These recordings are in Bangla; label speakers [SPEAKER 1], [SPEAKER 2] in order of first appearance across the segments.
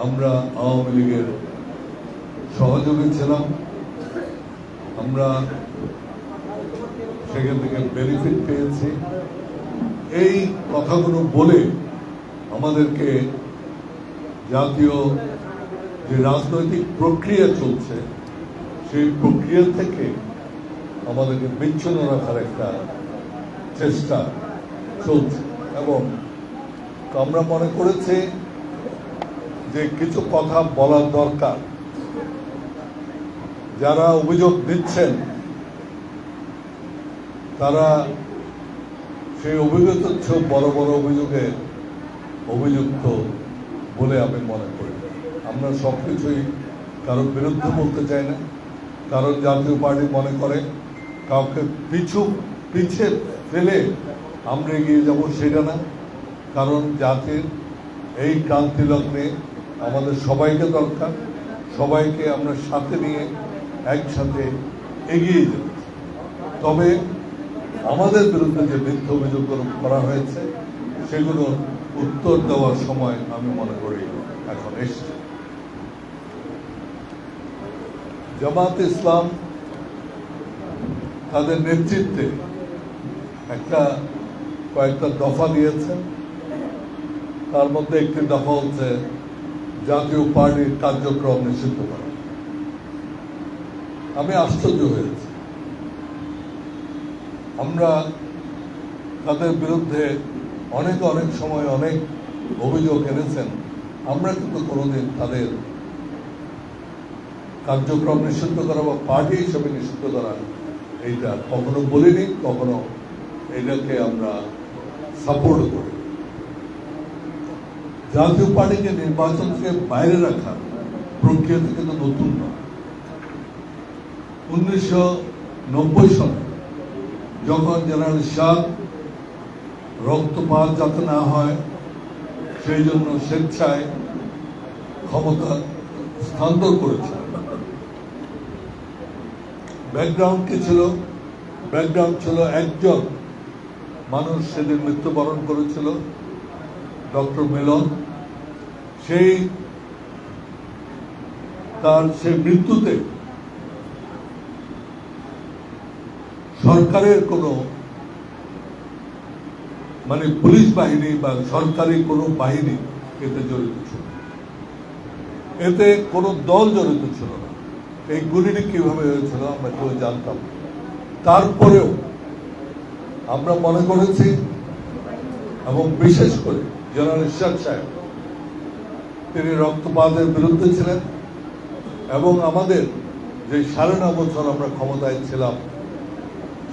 [SPEAKER 1] আমরা আওয়ামী লীগের সহযোগী ছিলাম। আমরা সেখান থেকে বেনিফিট পেয়েছি। এই কথাগুলো বলে আমাদেরকে জাতীয় যে রাজনৈতিক প্রক্রিয়া চলছে, সেই প্রক্রিয়া থেকে আমাদেরকে বিচ্ছিন্ন রাখার একটা চেষ্টা চলছে। এবং আমরা মনে করেছি যে কিছু কথা বলার দরকার, যারা অভিযোগ দিচ্ছেন, তারা সেই অভিযোগ হচ্ছে বড় বড় অভিযোগে অভিযুক্ত বলে আমি মনে করি আমরা সব কিছুই কারোর বিরুদ্ধে বলতে চাই না কারণ জাতীয় পার্টি মনে করে, কাউকে পিছু পিছিয়ে ফেলে আমরা এগিয়ে যাব সেটা না, কারণ জাতির এই ক্রান্তি লগ্নে আমাদের সবাইকে দরকার, সবাইকে আমরা সাথে নিয়ে একসাথে এগিয়ে যাব তবে আমাদের বিরুদ্ধে যে মিথ্য অভিযোগগুলো করা হয়েছে সেগুলোর উত্তর দেওয়ার সময় আমি মনে করি এখন এসছে। জামাত ইসলাম তাদের নেতৃত্বে একটা কয়েকটা দফা দিয়েছেন তার মধ্যে একটি দফা হচ্ছে জাতীয় পার্টির কার্যক্রম নিষিদ্ধ করা। আমি আশ্চর্য হয়েছি আমরা তাদের বিরুদ্ধে অনেক অনেক সময় অনেক অভিযোগ এনেছেন। আমরা কিন্তু কোনোদিন তাদের কার্যক্রম নিষিদ্ধ করা বা পার্টি হিসেবে নিষিদ্ধ করা এইটা কখনো বলিনি, কখনো এটাকে আমরা সাপোর্ট করি। জাতীয় পার্টিকে নির্বাচন থেকে বাইরে রাখা প্রক্রিয়াতে কিন্তু নতুন নয়। উনিশশো সালে যখন জেনারেল শাহ রক্তপাত যাতে না হয়, সেই জন্য স্বেচ্ছায় ক্ষমতা স্থানান্তর করেছে ব্যাকগ্রাউন্ড কি ছিল? ব্যাকগ্রাউন্ড ছিল একজন মানুষ সেদিন মৃত্যুবরণ করেছিল। ডক্টর মিলন, সেই তার সেই মৃত্যুতে সরকারের কোনো মানে পুলিশ বাহিনী বা সরকারি কোনো বাহিনী এতে জড়িত ছিল এতে কোনো দল জড়িত ছিল না। এই গুলিটি কীভাবে হয়েছিল আমরা কেউ জানতাম তারপরেও আমরা মনে করেছি এবং বিশেষ করে জেনারেল ইশাক সাহেব, তিনি রক্তপাতের বিরুদ্ধে ছিলেন এবং আমাদের যে সাড়ে ন বছর আমরা ক্ষমতায় ছিলাম,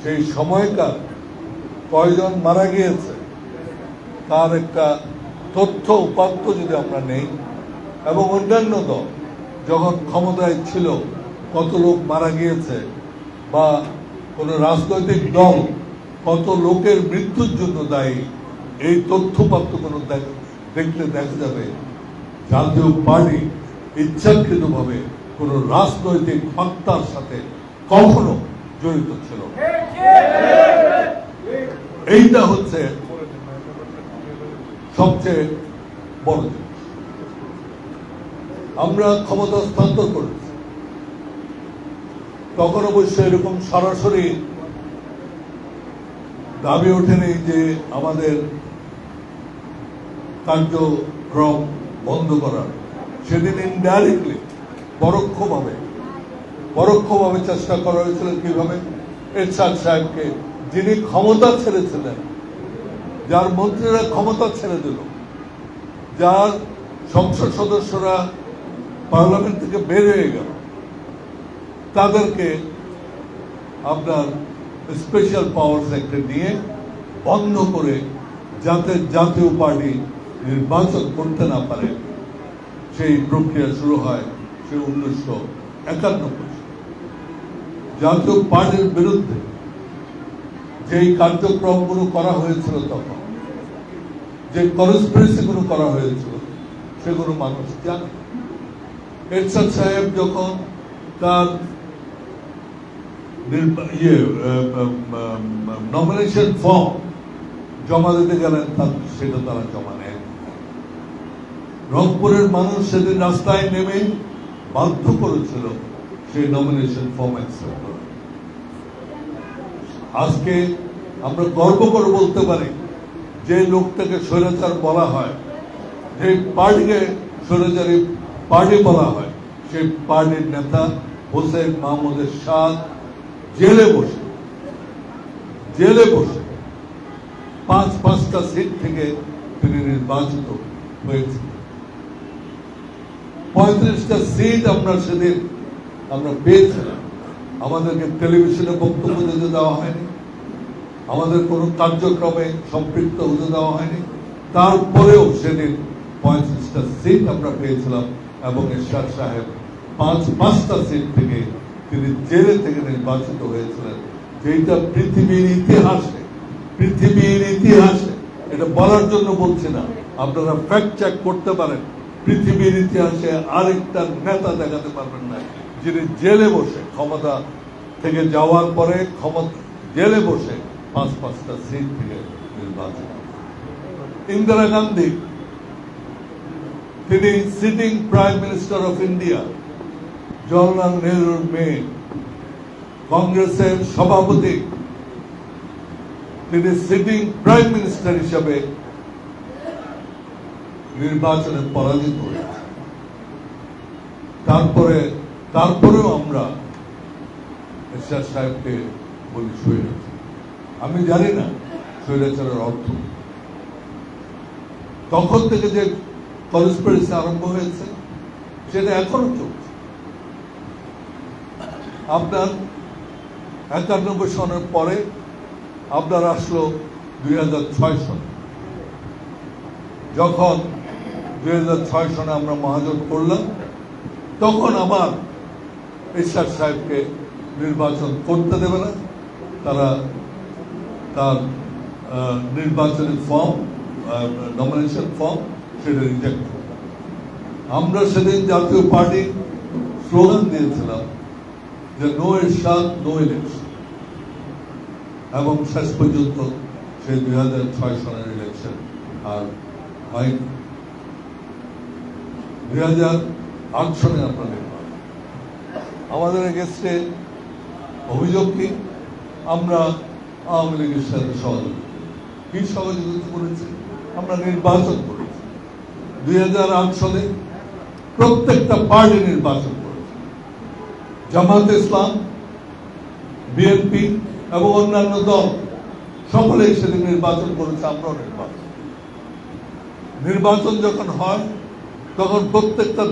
[SPEAKER 1] সেই সময়কার কয়জন মারা গিয়েছে, তার একটা তথ্য উপাত্ত যদি আমরা নেই এবং অন্যান্য দল যখন ক্ষমতায় ছিল, কত লোক মারা গিয়েছে বা কোনো রাজনৈতিক দল কত লোকের মৃত্যুর জন্য দায়ী এই তথ্যপাত্র কোনো দেখ- দেখলে দেখা যাবে জাতীয় পার্টি ইচ্ছাকৃতভাবে কোনো রাজনৈতিক হত্যার সাথে কখনো জড়িত ছিল এইটা হচ্ছে সবচেয়ে বড় জিনিস। আমরা ক্ষমতা হস্তান্তর করেছি। তখন অবশ্য এরকম সরাসরি দাবি ওঠেনি যে আমাদের কার্যক্রম বন্ধ করার সেদিন ইনডাইরেক্টলি পরোক্ষভাবে পরোক্ষভাবে চেষ্টা করা হয়েছিল কীভাবে? এরশাদ সাহেবকে, যিনি ক্ষমতা ছেড়েছিলেন, যার মন্ত্রীরা ক্ষমতা ছেড়ে দিল, যার সংসদ সদস্যরা পার্লামেন্ট থেকে বের হয়ে গেল, তাদেরকে আপনার স্পেশাল পাওয়ার্স অ্যাক্টে নিয়ে বন্ধ করে যাতে জাতীয় পার্টি নির্বাচন করতে না পারে সেই প্রক্রিয়া শুরু হয় সেই উনিশশো একানব্বই। জাতীয় পার্টির বিরুদ্ধে যেই কার্যক্রমগুলো করা হয়েছিল তখন, যে কনস্পিরেসিগুলো করা হয়েছিল, সেগুলো মানুষ জানে এরশাদ সাহেব যখন তার ইয়ে নমিনেশন ফর্ম জমা দিতে গেলেন, তার সেটা তারা জমা নেন রংপুরের মানুষ সেদিন রাস্তায় নেমে বাধ্য করেছিল সেই নমিনেশন ফর্ম অ্যাকসেপ্ট করা। আজকে আমরা গর্ব করে বলতে পারি, যে লোকটাকে স্বৈরাচার বলা হয়, যে পার্টিকে স্বৈরাচারী পার্টি বলা হয়, সেই পার্টির নেতা হোসেন মাহমুদের সাদ জেলে বসে জেলে বসে পাঁচ পাঁচটা সিট থেকে তিনি নির্বাচিত হয়েছে পঁয়ত্রিশটা সিট আমরা সেদিন আমরা পেয়েছিলাম। আমাদেরকে টেলিভিশনে বক্তব্য দিতে দেওয়া হয়নি। আমাদের কোনো কার্যক্রমে সম্পৃক্ত হতে দেওয়া হয়নি। তারপরেও সেদিন পঁয়ত্রিশটা সিট আমরা পেয়েছিলাম এবং এরশাদ সাহেব পাঁচ, পাঁচটা সিট থেকে তিনি জেলে থেকে নির্বাচিত হয়েছিলেন। যেটা পৃথিবীর ইতিহাসে পৃথিবীর ইতিহাসে, এটা বলার জন্য বলছি না। আপনারা ফ্যাক্ট চেক করতে পারেন। পৃথিবীর ইতিহাসে আরেকটা নেতা দেখাতে পারবেন না, যিনি জেলে বসে, ক্ষমতা থেকে যাওয়ার পরে ক্ষমতা, জেলে বসে পাঁচ, পাঁচটা সিট থেকে নির্বাচন ইন্দিরা গান্ধী, তিনি sitting prime minister of India Jawaharlal নেহরুর মেয়ে, কংগ্রেসের সভাপতি, তিনি সিটিং প্রাইম মিনিস্টার হিসাবে নির্বাচনে পরাজিত হয়েছে তারপরে, তারপরেও আমরা এরশাদ সাহেবকে বলি স্বৈরাচার। আমি জানি না স্বৈরাচারের অর্থ। তখন থেকে যে কনস্পিরেসি আরম্ভ হয়েছে, সেটা এখনও চলছে। আপনার একানব্বই সনের পরে আপনার আসলো দুই হাজার ছয় সন। যখন দুই হাজার ছয় সনে আমরা মহাজোট করলাম। তখন আবার এরশাদ সাহেবকে নির্বাচন করতে দেবে না। তারা তার নির্বাচনী ফর্ম নমিনেশন ফর্ম সেটা রিজেক্ট আমরা সেদিন জাতীয় পার্টি স্লোগান দিয়েছিলাম যে নো এরশাদ নো ইলেকশন এবং শেষ পর্যন্ত সেই দুই হাজার ছয় সনের ইলেকশন আর হয়নি। দুই হাজার আট আমরা নির্বাচন আমাদের এগেস্টে অভিযোগ কি? আমরা আওয়ামী লীগের সাথে সহযোগিতা কি সহযোগিতা করেছি? আমরা নির্বাচন করেছি। দুই হাজার আট সালে প্রত্যেকটা পার্টি নির্বাচন করেছে। জামাত ইসলাম, বিএনপি এবং অন্যান্য দল সকলেই সেদিন নির্বাচন করেছে, আমরাও নির্বাচন নির্বাচন যখন হয় তখন প্রত্যেকটা